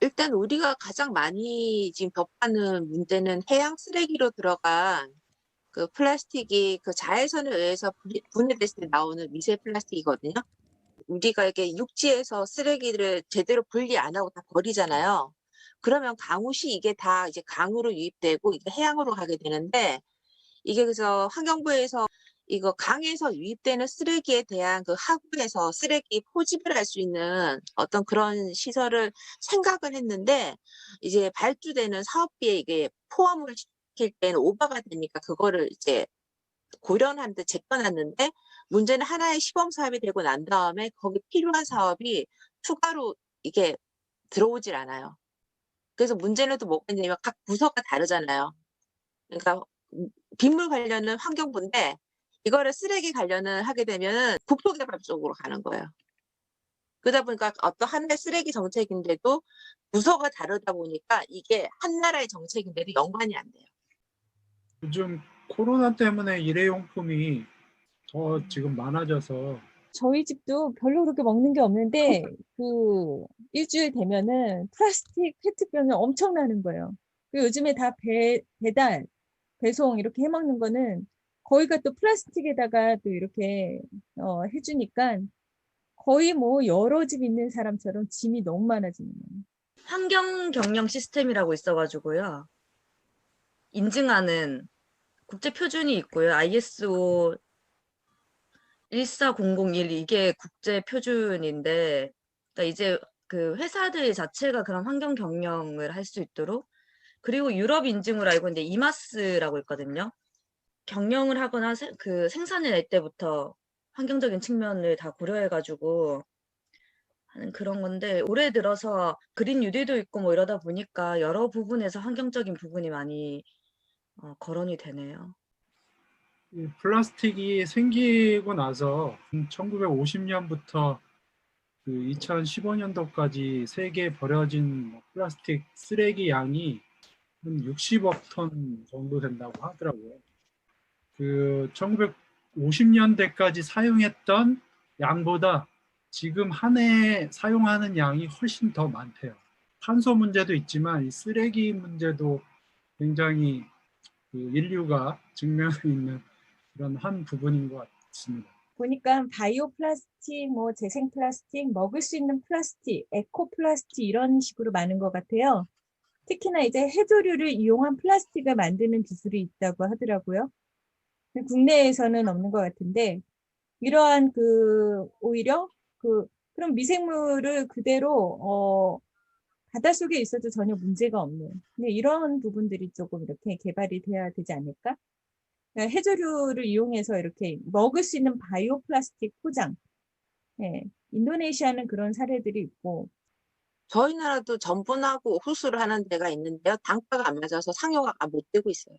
일단 우리가 가장 많이 지금 접하는 문제는 해양 쓰레기로 들어간 그 플라스틱이 그 자외선에 의해서 분해- 분해됐을 때 나오는 미세 플라스틱이거든요. 우리가 이렇게 육지에서 쓰레기를 제대로 분리 안 하고 다 버리잖아요. 그러면 강우시 이게 다 이제 강으로 유입되고 이게 해양으로 가게 되는데 이게 그래서 환경부에서 이거 강에서 유입되는 쓰레기에 대한 그 하구에서 쓰레기 포집을 할 수 있는 어떤 그런 시설을 생각은 했는데 이제 발주되는 사업비에 이게 포함을 시킬 때는 오버가 되니까 그거를 이제 고려하는데 제껴놨는데 문제는 하나의 시범 사업이 되고 난 다음에 거기 필요한 사업이 추가로 이게 들어오질 않아요. 그래서 문제는 또 뭐가 있냐면 각 부서가 다르잖아요. 그러니까 음, 빗물 관련은 환경부인데 이거를 쓰레기 관련을 하게 되면은 국토개발 쪽으로 가는 거예요. 그러다 보니까 어떤 하나의 쓰레기 정책인데도 부서가 다르다 보니까 이게 한 나라의 정책인데도 연관이 안 돼요. 요즘 코로나 때문에 일회용품이 더 지금 많아져서 저희 집도 별로 그렇게 먹는 게 없는데 그 일주일 되면은 플라스틱 페트병이 엄청나는 거예요. 그리고 요즘에 다 배, 배달, 배송 이렇게 해 먹는 거는 거의가 또 플라스틱에다가 또 이렇게 어, 해주니까 거의 뭐 여러 집 있는 사람처럼 짐이 너무 많아지는 거예요. 환경 경영 시스템이라고 있어가지고요. 인증하는 국제 표준이 있고요. ISO 14001 이게 국제 표준인데 그러니까 이제 그 회사들 자체가 그런 환경 경영을 할 수 있도록 그리고 유럽 인증으로 알고 있는데 이마스라고 있거든요. 경영을 하거나 세- 그 생산을 낼 때부터 환경적인 측면을 다 고려해가지고 하는 그런 건데 올해 들어서 그린 뉴딜도 있고 뭐 이러다 보니까 여러 부분에서 환경적인 부분이 많이 어, 거론이 되네요. 이 플라스틱이 생기고 나서 1950년부터 그 2015년도까지 세계에 버려진 뭐 플라스틱 쓰레기 양이 한 60억 톤 정도 된다고 하더라고요. 그 1950년대까지 사용했던 양보다 지금 한 해에 사용하는 양이 훨씬 더 많대요. 탄소 문제도 있지만 이 쓰레기 문제도 굉장히 그 인류가 직면해 있는 그런 한 부분인 것 같습니다. 보니까 바이오 플라스틱, 뭐 재생 플라스틱, 먹을 수 있는 플라스틱, 에코 플라스틱 이런 식으로 많은 것 같아요. 특히나 이제 해조류를 이용한 플라스틱을 만드는 기술이 있다고 하더라고요. 근데 국내에서는 없는 것 같은데 이러한 그 오히려 그 그런 미생물을 그대로 어 바닷속에 있어도 전혀 문제가 없는 근데 이런 부분들이 조금 이렇게 개발이 돼야 되지 않을까? 그러니까 해조류를 이용해서 이렇게 먹을 수 있는 바이오 플라스틱 포장. 예, 인도네시아는 그런 사례들이 있고, 저희 나라도 전분하고 옥수수를 하는 데가 있는데요. 단가가 안 맞아서 상용화가 못 되고 있어요.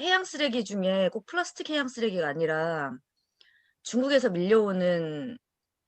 해양 쓰레기 중에 꼭 플라스틱 해양 쓰레기가 아니라 중국에서 밀려오는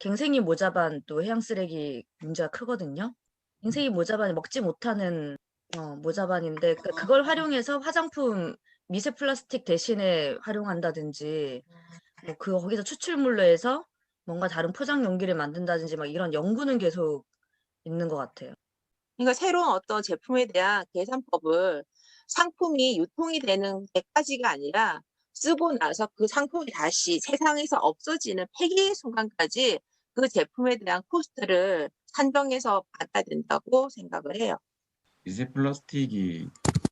갱생이 모자반 또 해양 쓰레기 문제가 크거든요. 갱생이 모자반이 먹지 못하는 어, 모자반인데 그- 그걸 활용해서 화장품 미세 플라스틱 대신에 활용한다든지 뭐 그 거기서 추출물로 해서 뭔가 다른 포장 용기를 만든다든지 막 이런 연구는 계속 있는 것 같아요. 그러니까 새로운 어떤 제품에 대한 계산법을 상품이 유통이 되는 데까지가 아니라 쓰고 나서 그 상품이 다시 세상에서 없어지는 폐기의 순간까지 그 제품에 대한 코스트를 산정해서 받아야 된다고 생각을 해요. 미세 플라스틱이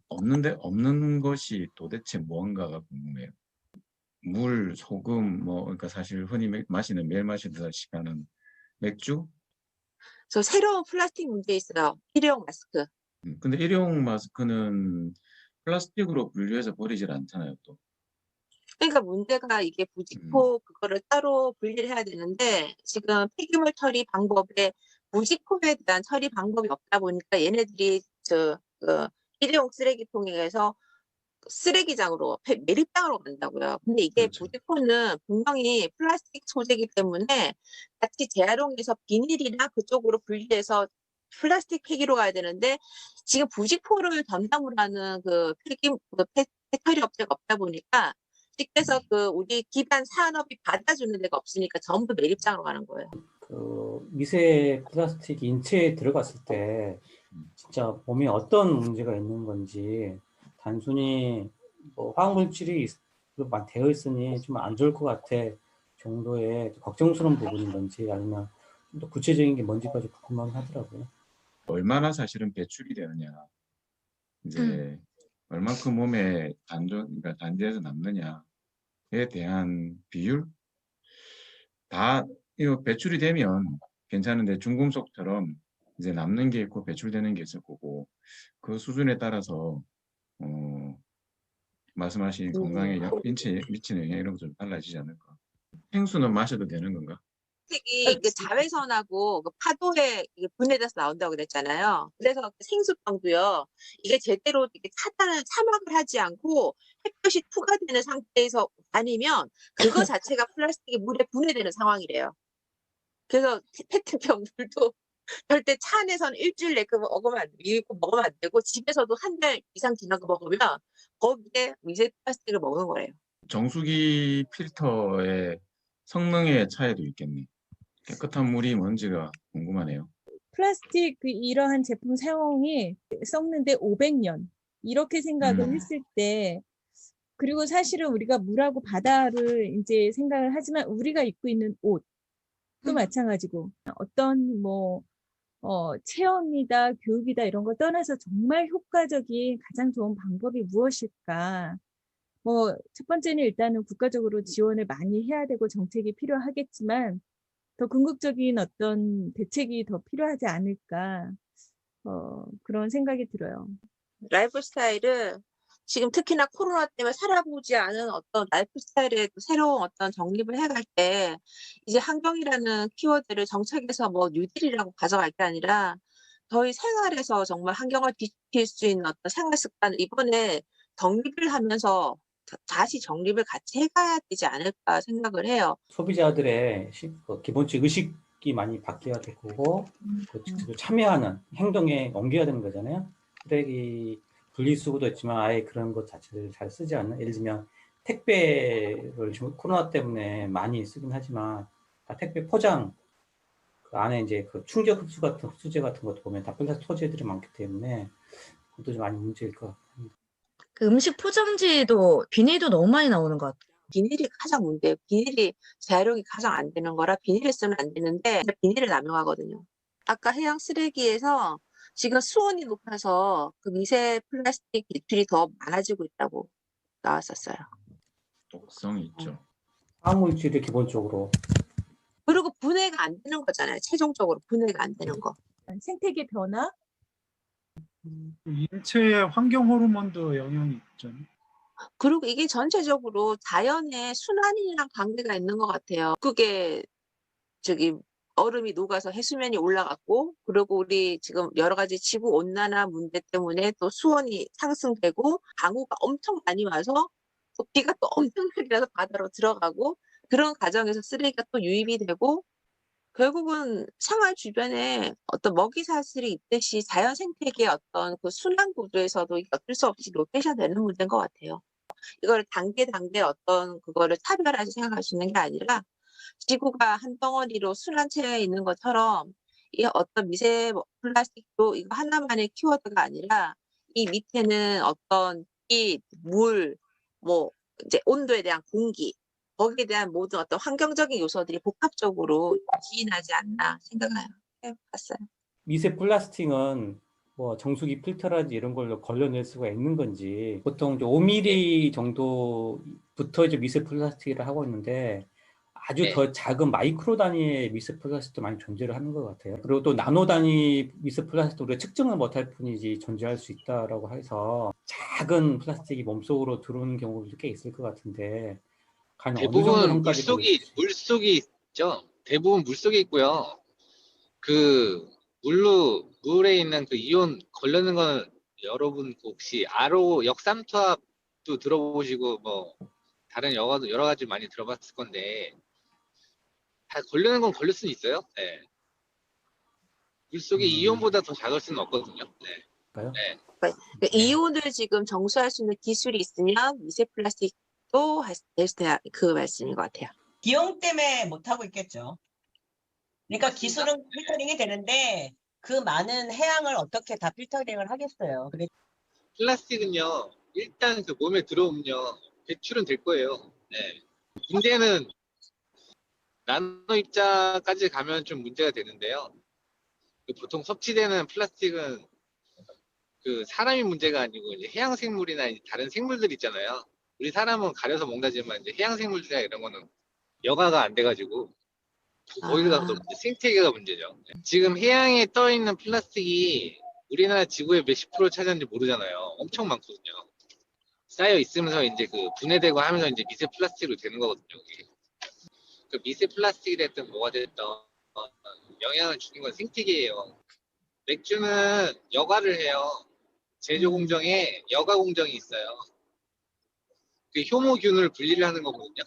없는데 없는 것이 도대체 무언가가 궁금해요. 물, 소금, 뭐 그러니까 사실 흔히 매- 마시는 매일 마시다시피 하는 맥주. 저 새로운 플라스틱 문제 있어요. 일회용 마스크. 음, 근데 일회용 마스크는 플라스틱으로 분류해서 버리질 않잖아요, 또. 그러니까 문제가 이게 부직포 그거를 따로 분리를 해야 되는데 지금 폐기물 처리 방법에 부직포에 대한 처리 방법이 없다 보니까 얘네들이 저그 일회용 쓰레기통에서 쓰레기장으로 폐- 매립장으로 간다고요. 근데 이게 그렇죠. 부직포는 분명히 플라스틱 소재이기 때문에 같이 재활용해서 비닐이나 그쪽으로 분리해서 플라스틱 폐기로 가야 되는데 지금 부직포를 담당을 하는 그 폐기 그 폐, 배터리 업체가 없다 보니까 그래서 그 우리 기반 산업이 받아주는 데가 없으니까 전부 매립장으로 가는 거예요. 그 미세 플라스틱이 인체에 들어갔을 때 진짜 몸에 어떤 문제가 있는 건지 단순히 뭐 화학물질이 있- 만 되어 있으니 좀 안 좋을 것 같아 정도의 걱정스러운 부분인 건지 아니면 좀 더 구체적인 게 뭔지까지 궁금하긴 하더라고요. 얼마나 사실은 배출이 되느냐, 이제 얼만큼 몸에 단조, 그러니까 단지에서 남느냐에 대한 비율 다 이거 배출이 되면 괜찮은데 중금속처럼 이제 남는 게 있고 배출되는 게 있을 거고 그 수준에 따라서 어, 말씀하신 건강에 영- 인체에 미치는 영향 이런 거 좀 달라지지 않을까? 생수는 마셔도 되는 건가? 플라스틱이 그 자외선하고 그 파도에 분해돼서 나온다고 그랬잖아요. 그래서 그 생수병도요. 이게 제대로 이렇게 차단을 차막을 하지 않고 햇볕이 투과되는 상태에서 아니면 그거 자체가 플라스틱이 물에 분해되는 상황이래요. 그래서 페- 페트병 물도 절대 차 안에서는 일주일 내그 먹으면 안 되고 먹으면 안 되고 집에서도 한 달 이상 지나고 먹으면 거기에 미세 플라스틱을 먹는 거래요. 정수기 필터의 성능의 차이도 있겠네. 깨끗한 물이 뭔지가 궁금하네요. 플라스틱 그 이러한 제품 사용이 썩는데 500년 이렇게 생각을 음. 했을 때 그리고 사실은 우리가 물하고 바다를 이제 생각을 하지만 우리가 입고 있는 옷도 음. 마찬가지고 어떤 뭐 어, 체험이다, 교육이다 이런 걸 떠나서 정말 효과적인 가장 좋은 방법이 무엇일까? 뭐 첫 번째는 일단은 국가적으로 지원을 많이 해야 되고 정책이 필요하겠지만 더 궁극적인 어떤 대책이 더 필요하지 않을까 어, 그런 생각이 들어요. 라이프 스타일은 지금 특히나 코로나 때문에 살아보지 않은 어떤 라이프 스타일의 또 새로운 어떤 정립을 해갈 때 이제 환경이라는 키워드를 정책에서 뭐 뉴딜이라고 가져갈 게 아니라 저희 생활에서 정말 환경을 지킬 수 있는 어떤 생활 습관을 이번에 정립을 하면서 다- 다시 정립을 같이 해가야 되지 않을까 생각을 해요. 소비자들의 시- 그 기본적 의식이 많이 바뀌어야 될 거고 그 직접 참여하는 행동에 옮겨야 되는 거잖아요. 쓰레기 분리수거도 있지만 아예 그런 것 자체를 잘 쓰지 않는 예를 들면 택배를 지금 코로나 때문에 많이 쓰긴 하지만 다 택배 포장 그 안에 이제 그 충격 흡수 같은 흡수제 같은 것도 보면 다 플라스틱 소재들이 많기 때문에 그것도 좀 많이 문제일 것 같아요. 그 음식 포장지도 비닐도 너무 많이 나오는 것 같아요. 비닐이 가장 문제예요. 비닐이 재활용이 가장 안 되는 거라 비닐을 쓰면 안 되는데 비닐을 남용하거든요. 아까 해양 쓰레기에서 지금 수온이 높아서 그 미세 플라스틱 배출이 더 많아지고 있다고 나왔었어요. 독성이 있죠. 화학물질이 기본적으로 그리고 분해가 안 되는 거잖아요. 최종적으로 분해가 안 되는 거. 생태계 변화, 인체의 환경 호르몬도 영향이 있잖아요. 그리고 이게 전체적으로 자연의 순환이랑 관계가 있는 것 같아요. 그게 저기 얼음이 녹아서 해수면이 올라갔고, 그리고 우리 지금 여러 가지 지구 온난화 문제 때문에 또 수온이 상승되고, 강우가 엄청 많이 와서 또 비가 또 엄청나게 와서 바다로 들어가고, 그런 과정에서 쓰레기가 또 유입이 되고, 결국은 생활 주변에 어떤 먹이 사슬이 있듯이 자연 생태계의 어떤 그 순환 구조에서도 어쩔 수 없이 로테이션 되는 문제인 것 같아요. 이걸 단계 단계 어떤 그거를 수 있는 게 아니라 지구가 한 덩어리로 순환체에 있는 것처럼 이 어떤 미세 뭐 플라스틱도 이거 하나만의 키워드가 아니라 이 밑에는 어떤 빛, 물, 뭐 이제 온도에 대한 공기 거기에 대한 모든 어떤 환경적인 요소들이 복합적으로 지인하지 않나 생각을 해봤어요. 미세 플라스틱은 뭐 정수기 필터라든지 이런 걸로 걸러낼 수가 있는 건지 보통 이제 5mm 정도부터 이제 미세 플라스틱을 하고 있는데 아주 네. 더 작은 마이크로 단위의 미세 플라스틱도 많이 존재를 하는 것 같아요. 그리고 또 나노 단위 미세 플라스틱도 우리가 측정을 못할 뿐이지 존재할 수 있다라고 해서 작은 플라스틱이 몸속으로 들어오는 경우도 꽤 있을 것 같은데 정도 대부분 물속이 물속이 있죠. 대부분 물속에 있고요. 그 물로 물에 있는 그 이온 걸르는 건 여러분 혹시 RO 역삼투압도 들어보시고 뭐 다른 여가도 여러 가지 많이 들어봤을 건데 다 걸리는 건 걸릴 수는 있어요. 네. 물속에 음. 이온보다 더 작을 수는 없거든요. 네. 그러니까 이온을 지금 정수할 수 있는 기술이 있으면 미세 플라스틱 도 할그 말씀인 것 같아요. 비용 때문에 못 하고 있겠죠. 그러니까 기술은 필터링이 되는데 그 많은 해양을 어떻게 다 필터링을 하겠어요. 그래 플라스틱은요, 일단 그 몸에 들어오면요, 배출은 될 거예요. 네. 문제는 나노 입자까지 가면 좀 문제가 되는데요. 그 보통 섭취되는 플라스틱은 그 사람이 문제가 아니고 이제 해양 생물이나 이제 다른 생물들 있잖아요. 우리 사람은 가려서 먹나지만 이제 해양 생물들이나 이런 거는 여가가 안 돼가지고 거기가 아. 생태계가 문제죠. 지금 해양에 떠 있는 플라스틱이 우리나라 지구의 몇십 프로 차지하는지 모르잖아요. 엄청 많거든요. 쌓여 있으면서 이제 그 분해되고 하면서 이제 미세 플라스틱으로 되는 거거든요. 그 미세 플라스틱이 됐든 뭐가 됐든 어, 영향을 주는 건 생태계예요. 맥주는 여과를 해요. 제조 공정에 여과 공정이 있어요. 그 효모균을 분리를 하는 거거든요.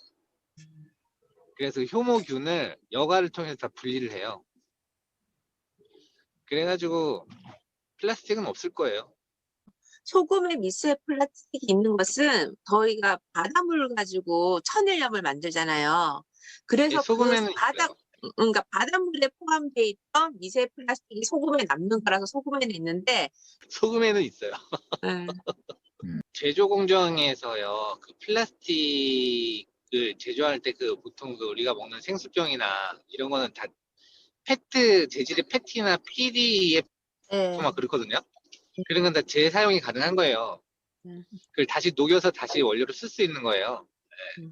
그래서 효모균을 여과를 통해서 다 분리를 해요. 그래가지고 플라스틱은 없을 거예요. 소금에 미세 플라스틱이 있는 것은 저희가 바닷물 가지고 천일염을 만들잖아요. 그래서 예, 소금에는 그 바다. 그러니까 바닷물에 포함되어 있던 미세 플라스틱이 소금에 남는 거라서 소금에는 있는데, 소금에는 있어요. 예, 제조 공정에서요, 그 플라스틱을 제조할 때 그 보통 그 우리가 먹는 생수병이나 이런 거는 다 페트 재질의 페티나 PD에 예. 막 그렇거든요. 그런 건 다 재사용이 가능한 거예요. 음. 그걸 다시 녹여서 다시 원료로 쓸 수 있는 거예요. 네. 음.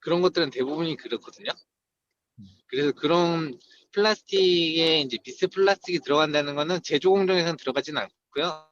그런 것들은 대부분이 그렇거든요. 그래서 그런 플라스틱에 이제 비스 플라스틱이 들어간다는 거는 제조 공정에서는 들어가지는 않고요.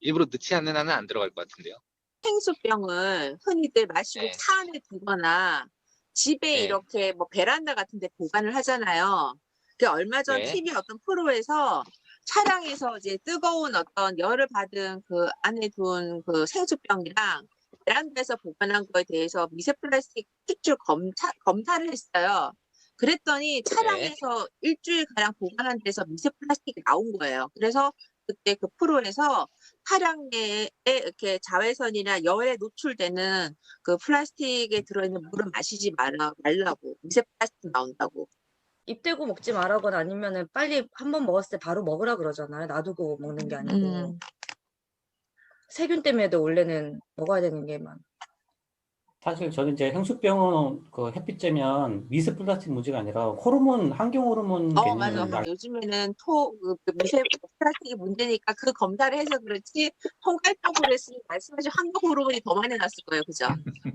일부러 넣지 않는 한은 안 들어갈 것 같은데요. 생수병을 흔히들 마시고 네. 차 안에 두거나 집에 네. 이렇게 뭐 베란다 같은 데 보관을 하잖아요. 그 얼마 전 네. TV 어떤 프로에서 차량에서 이제 뜨거운 어떤 열을 받은 그 안에 둔 그 생수병이랑 베란다에서 보관한 거에 대해서 미세 플라스틱 추출 검사, 검사를 했어요. 그랬더니 차량에서 일주일 가량 보관한 데서 미세 플라스틱이 나온 거예요. 그래서 그때 그 프로에서 차량 내에 이렇게 자외선이나 열에 노출되는 그 플라스틱에 들어있는 물을 마시지 말라, 말라고 미세 플라스틱 나온다고. 입 대고 먹지 말라거나 아니면은 빨리 한 번 먹었을 때 바로 먹으라 그러잖아요. 놔두고 먹는 게 아니고. 음. 세균 때문에도 원래는 먹어야 되는 게 많. 사실 저는 이제 향수병은 그 햇빛 쬐면 미세 플라스틱 문제가 아니라 호르몬, 환경 호르몬 어 맞아. 개념을 알- 요즘에는 토 그, 그 미세 플라스틱이 문제니까 그 검사를 해서 그렇지 통갈적으로 했으면 말씀하신 환경 호르몬이 더 많이 났을 거예요, 그죠?